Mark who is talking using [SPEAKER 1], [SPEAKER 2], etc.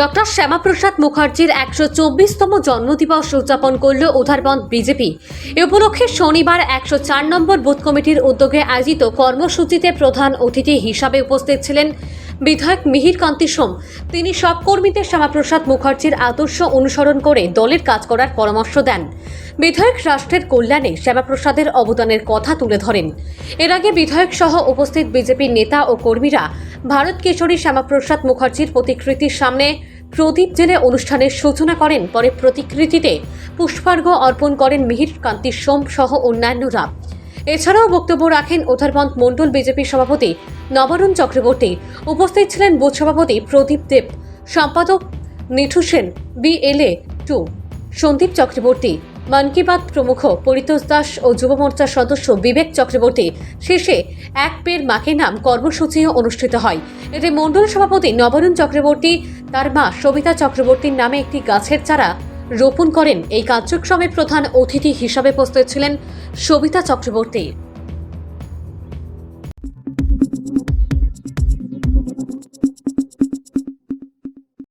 [SPEAKER 1] Doctor Shyamaprasad মুখার্জির একশো চব্বিশতম জন্মদিবস উদযাপন করল উধারবন্দ বিজেপি। এ উপলক্ষে শনিবার একশো চার নম্বর বুথ কমিটির উদ্যোগে আয়োজিত কর্মসূচিতে প্রধান অতিথি হিসাবে উপস্থিত ছিলেন বিধায়ক মিহির কান্তি সোম। তিনি সব কর্মীদের শ্যামাপ্রসাদ মুখার্জির আদর্শ অনুসরণ করে দলের কাজ করার পরামর্শ দেন। বিধায়ক রাষ্ট্রের কল্যাণে শ্যামাপ্রসাদের অবদানের কথা তুলে ধরেন। এর আগে বিধায়ক সহ উপস্থিত বিজেপির নেতা ও কর্মীরা ভারত কেশরী শ্যামাপ্রসাদ মুখার্জির প্রতিকৃতির সামনে প্রদীপ জেলে অনুষ্ঠানের সূচনা করেন। পরে প্রতিকৃতিতে পুষ্পার্ঘ্য অর্পণ করেন মিহির, কান্তি সোম সহ অন্যান্যরা। এছাড়াও বক্তব্য রাখেন উধারবন্দ মণ্ডল বিজেপি সভাপতি নবরুণ চক্রবর্তী। উপস্থিত ছিলেন বুথ সভাপতি প্রদীপ দেব, সম্পাদক নিঠু সেন, বিএলএ টু, সন্দীপ চক্রবর্তী মন কি বাত প্রমুখ পরিতোষ দাস ও যুব মোর্চার সদস্য বিবেক চক্রবর্তী শেষে এক পের মাকে নাম কর্মসূচিও অনুষ্ঠিত হয়। এতে মণ্ডল সভাপতি নবরুণ চক্রবর্তী, তার মা সবিতা চক্রবর্তীর নামে একটি গাছের চারা রোপণ করেন। এই কার্যক্রমে প্রধান অতিথি হিসাবে প্রস্তুত ছিলেন সবিতা চক্রবর্তী।